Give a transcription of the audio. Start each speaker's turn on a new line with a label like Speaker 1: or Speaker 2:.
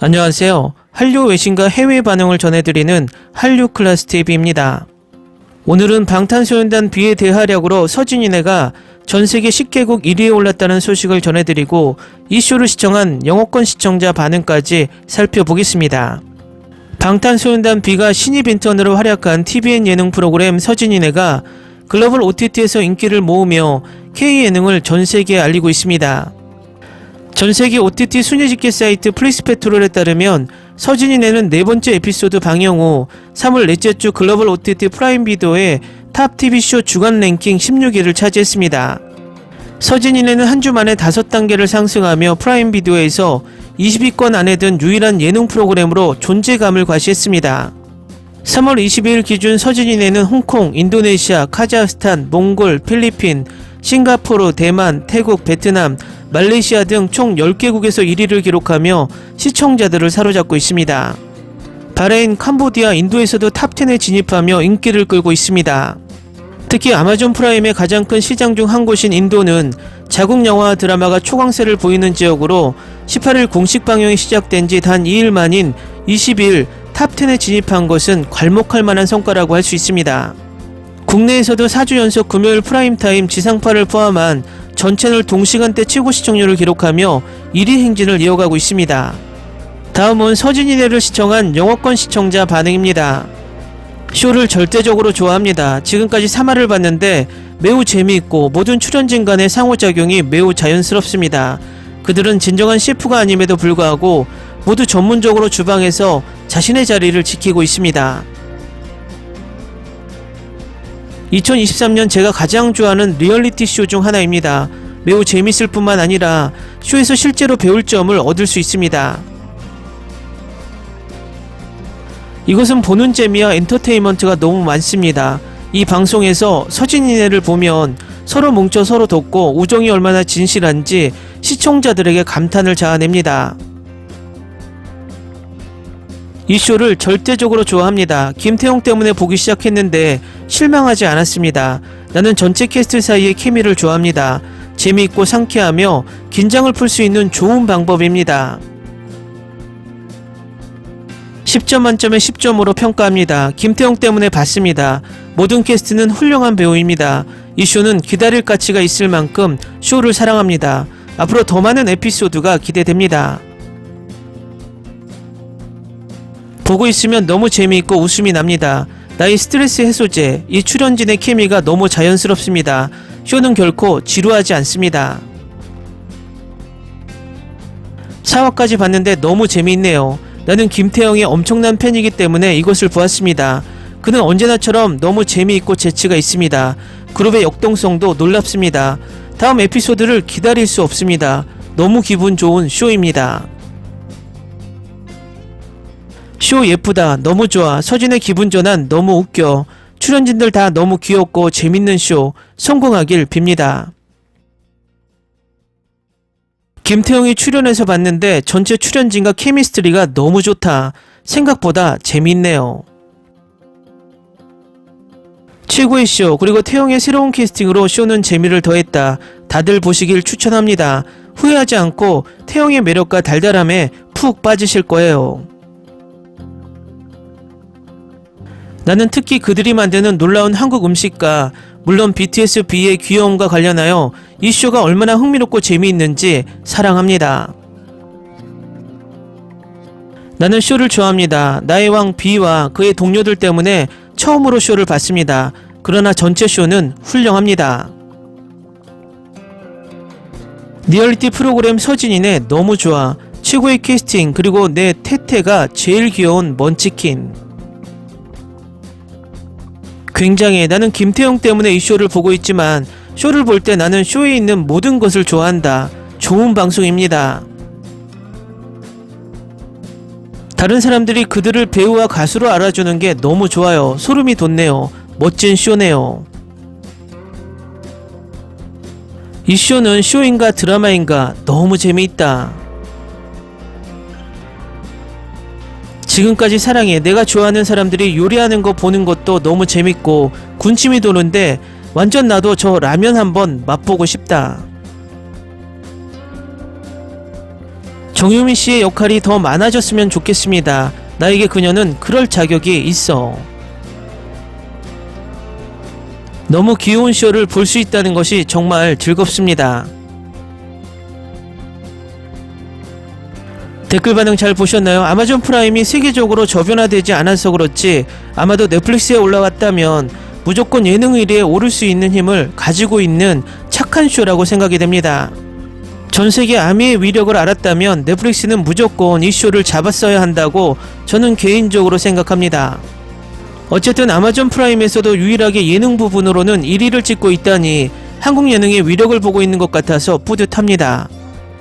Speaker 1: 안녕하세요. 한류 외신과 해외 반응을 전해드리는 한류 클래스 TV입니다. 오늘은 방탄소년단 B의 대활약으로 서진이네가 전 세계 10개국 1위에 올랐다는 소식을 전해드리고 이 쇼를 시청한 영어권 시청자 반응까지 살펴보겠습니다. 방탄소년단 B가 신입 인턴으로 활약한 TVN 예능 프로그램 서진이네가 글로벌 OTT에서 인기를 모으며 K 예능을 전 세계에 알리고 있습니다. 전 세계 OTT 순위 집계 사이트 플리스페트롤에 따르면 서진이네는 네 번째 에피소드 방영 후 3월 넷째 주 글로벌 OTT 프라임 비디오의 탑 TV쇼 주간 랭킹 16위를 차지했습니다. 서진이네는 한 주 만에 5단계를 상승하며 프라임 비디오에서 20위권 안에 든 유일한 예능 프로그램으로 존재감을 과시했습니다. 3월 22일 기준 서진이네는 홍콩, 인도네시아, 카자흐스탄, 몽골, 필리핀, 싱가포르, 대만, 태국, 베트남, 말레이시아 등 총 10개국에서 1위를 기록하며 시청자들을 사로잡고 있습니다. 바레인, 캄보디아, 인도에서도 탑10에 진입하며 인기를 끌고 있습니다. 특히 아마존 프라임의 가장 큰 시장 중 한 곳인 인도는 자국 영화와 드라마가 초강세를 보이는 지역으로 18일 공식 방영이 시작된 지 단 2일 만인 22일 탑10에 진입한 것은 괄목할 만한 성과라고 할 수 있습니다. 국내에서도 4주 연속 금요일 프라임타임 지상파를 포함한 전 채널 동시간대 최고 시청률을 기록하며 1위 행진을 이어가고 있습니다. 다음은 서진이네를 시청한 영어권 시청자 반응입니다. 쇼를 절대적으로 좋아합니다. 지금까지 3화를 봤는데 매우 재미있고 모든 출연진 간의 상호작용이 매우 자연스럽습니다. 그들은 진정한 셰프가 아님에도 불구하고 모두 전문적으로 주방에서 자신의 자리를 지키고 있습니다. 2023년 제가 가장 좋아하는 리얼리티 쇼 중 하나입니다. 매우 재밌을 뿐만 아니라 쇼에서 실제로 배울 점을 얻을 수 있습니다. 이것은 보는 재미와 엔터테인먼트가 너무 많습니다. 이 방송에서 서진이네를 보면 서로 뭉쳐 서로 돕고 우정이 얼마나 진실한지 시청자들에게 감탄을 자아냅니다. 이 쇼를 절대적으로 좋아합니다. 김태용 때문에 보기 시작했는데 실망하지 않았습니다. 나는 전체 캐스트 사이의 케미를 좋아합니다. 재미있고 상쾌하며 긴장을 풀 수 있는 좋은 방법입니다. 10점 만점에 10점으로 평가합니다. 김태용 때문에 봤습니다. 모든 캐스트는 훌륭한 배우입니다. 이 쇼는 기다릴 가치가 있을 만큼 쇼를 사랑합니다. 앞으로 더 많은 에피소드가 기대됩니다. 보고 있으면 너무 재미있고 웃음이 납니다. 나의 스트레스 해소제, 이 출연진의 케미가 너무 자연스럽습니다. 쇼는 결코 지루하지 않습니다. 4화까지 봤는데 너무 재미있네요. 나는 김태형의 엄청난 팬이기 때문에 이것을 보았습니다. 그는 언제나처럼 너무 재미있고 재치가 있습니다. 그룹의 역동성도 놀랍습니다. 다음 에피소드를 기다릴 수 없습니다. 너무 기분 좋은 쇼입니다. 쇼 예쁘다. 너무 좋아. 서진의 기분 전환 너무 웃겨. 출연진들 다 너무 귀엽고 재밌는 쇼. 성공하길 빕니다. 김태형이 출연해서 봤는데 전체 출연진과 케미스트리가 너무 좋다. 생각보다 재밌네요. 최고의 쇼 그리고 태영의 새로운 캐스팅으로 쇼는 재미를 더했다. 다들 보시길 추천합니다. 후회하지 않고 태영의 매력과 달달함에 푹 빠지실 거예요. 나는 특히 그들이 만드는 놀라운 한국 음식과 물론 BTS B의 귀여움과 관련하여 이 쇼가 얼마나 흥미롭고 재미있는지 사랑합니다. 나는 쇼를 좋아합니다. 나의 왕 B와 그의 동료들 때문에 처음으로 쇼를 봤습니다. 그러나 전체 쇼는 훌륭합니다. 리얼리티 프로그램 서진이네 너무 좋아. 최고의 캐스팅 그리고 내 태태가 제일 귀여운 먼치킨. 굉장해. 나는 김태형 때문에 이 쇼를 보고 있지만 쇼를 볼 때 나는 쇼에 있는 모든 것을 좋아한다. 좋은 방송입니다. 다른 사람들이 그들을 배우와 가수로 알아주는 게 너무 좋아요. 소름이 돋네요. 멋진 쇼네요. 이 쇼는 쇼인가 드라마인가 너무 재미있다. 지금까지 사랑해. 내가 좋아하는 사람들이 요리하는 거 보는 것도 너무 재밌고 군침이 도는데 완전 나도 저 라면 한번 맛보고 싶다. 정유미 씨의 역할이 더 많아졌으면 좋겠습니다. 나에게 그녀는 그럴 자격이 있어. 너무 귀여운 쇼를 볼 수 있다는 것이 정말 즐겁습니다. 댓글 반응 잘 보셨나요? 아마존 프라임이 세계적으로 저변화되지 않아서 그렇지 아마도 넷플릭스에 올라왔다면 무조건 예능 1위에 오를 수 있는 힘을 가지고 있는 착한 쇼라고 생각이 됩니다. 전 세계 아미의 위력을 알았다면 넷플릭스는 무조건 이 쇼를 잡았어야 한다고 저는 개인적으로 생각합니다. 어쨌든 아마존 프라임에서도 유일하게 예능 부분으로는 1위를 찍고 있다니 한국 예능의 위력을 보고 있는 것 같아서 뿌듯합니다.